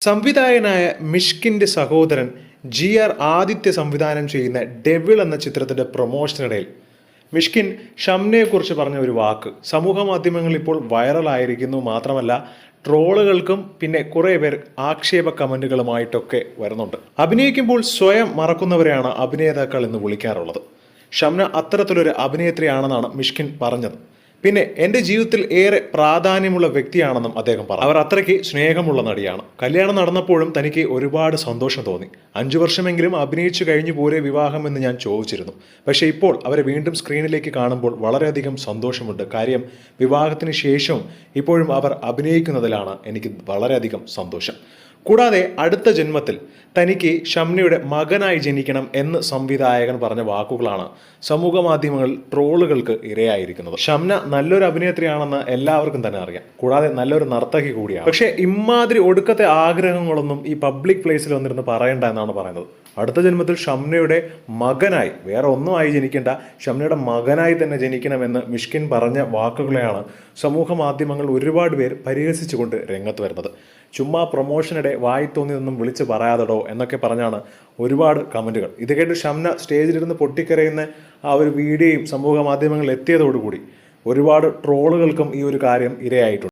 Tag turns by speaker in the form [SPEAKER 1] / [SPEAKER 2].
[SPEAKER 1] സംവിധായകനായ മിഷ്കിന്റെ സഹോദരൻ G R Aditya സംവിധാനം ചെയ്യുന്ന ഡെവിൾ എന്ന ചിത്രത്തിന്റെ പ്രൊമോഷനിടയിൽ. മിഷ്കിൻ ഷംനയെക്കുറിച്ച് പറഞ്ഞ ഒരു വാക്ക്. സമൂഹ മാധ്യമങ്ങളിൽ ഇപ്പോൾ വൈറലായിരിക്കുന്നു മാത്രമല്ല ട്രോളുകൾക്കും പിന്നെ കുറേ പേർ ആക്ഷേപ കമന്റുകളുമായിട്ടൊക്കെ വരുന്നുണ്ട്. അഭിനയിക്കുമ്പോൾ സ്വയം മറക്കുന്നവരെയാണ് അഭിനേതാക്കൾ എന്ന് വിളിക്കാറുള്ളത്. ഷംന അത്തരത്തിലൊരു അഭിനേത്രിയാണെന്നാണ് മിഷ്കിൻ പറഞ്ഞത്. പിന്നെ എന്റെ ജീവിതത്തിൽ ഏറെ പ്രാധാന്യമുള്ള വ്യക്തിയാണെന്നും അദ്ദേഹം പറഞ്ഞു. അവർ അത്രയ്ക്ക് സ്നേഹമുള്ള നടിയാണ്. കല്യാണം നടന്നപ്പോഴും തനിക്ക് ഒരുപാട് സന്തോഷം തോന്നി. അഞ്ചു വർഷമെങ്കിലും അഭിനയിച്ചു കഴിഞ്ഞു പോരെ വിവാഹം എന്ന് ഞാൻ ചോദിച്ചിരുന്നു. പക്ഷേ ഇപ്പോൾ അവരെ വീണ്ടും സ്ക്രീനിലേക്ക് കാണുമ്പോൾ വളരെയധികം സന്തോഷമുണ്ട്. കാര്യം വിവാഹത്തിന് ശേഷവും ഇപ്പോഴും അവർ അഭിനയിക്കുന്നതിലാണ് എനിക്ക് വളരെയധികം സന്തോഷം. കൂടാതെ അടുത്ത ജന്മത്തിൽ തനിക്ക് ഷംനയുടെ മകനായി ജനിക്കണം എന്ന് സംവിധായകൻ പറഞ്ഞ വാക്കുകളാണ് സമൂഹ മാധ്യമങ്ങളിൽ ട്രോളുകൾക്ക് ഇരയായിരിക്കുന്നത്. ഷംന നല്ലൊരു അഭിനേത്രിയാണെന്ന് എല്ലാവർക്കും തന്നെ അറിയാം. കൂടാതെ നല്ലൊരു നർത്തകി കൂടിയാണ്. പക്ഷേ ഇമാതിരി ഒടുക്കത്തെ ആഗ്രഹങ്ങളൊന്നും ഈ പബ്ലിക് പ്ലേസിൽ വന്നിരുന്ന് പറയണ്ട എന്നാണ് പറയുന്നത്. അടുത്ത ജന്മത്തിൽ ഷംനയുടെ മകനായി വേറെ ഒന്നും ആയി ജനിക്കേണ്ട ഷംനയുടെ മകനായി തന്നെ ജനിക്കണമെന്ന് മിഷ്കിൻ പറഞ്ഞ വാക്കുകളെയാണ് സമൂഹ മാധ്യമങ്ങൾ ഒരുപാട് പേർ പരിഹസിച്ചുകൊണ്ട് രംഗത്ത് വരുന്നത്. ചുമ്മാ പ്രൊമോഷനിടെ വായി തോന്നിയതൊന്നും വിളിച്ച് പറയാതടോ എന്നൊക്കെ പറഞ്ഞാണ് ഒരുപാട് കമന്റുകൾ ഇത് കേട്ട് ഷംന സ്റ്റേജിലിരുന്ന് പൊട്ടിക്കരയുന്ന ആ ഒരു വീഡിയോയും സമൂഹ മാധ്യമങ്ങളിൽ എത്തിയതോടുകൂടി ഒരുപാട് ട്രോളുകൾക്കും ഈ ഒരു കാര്യം ഇരയായിട്ടുണ്ട്.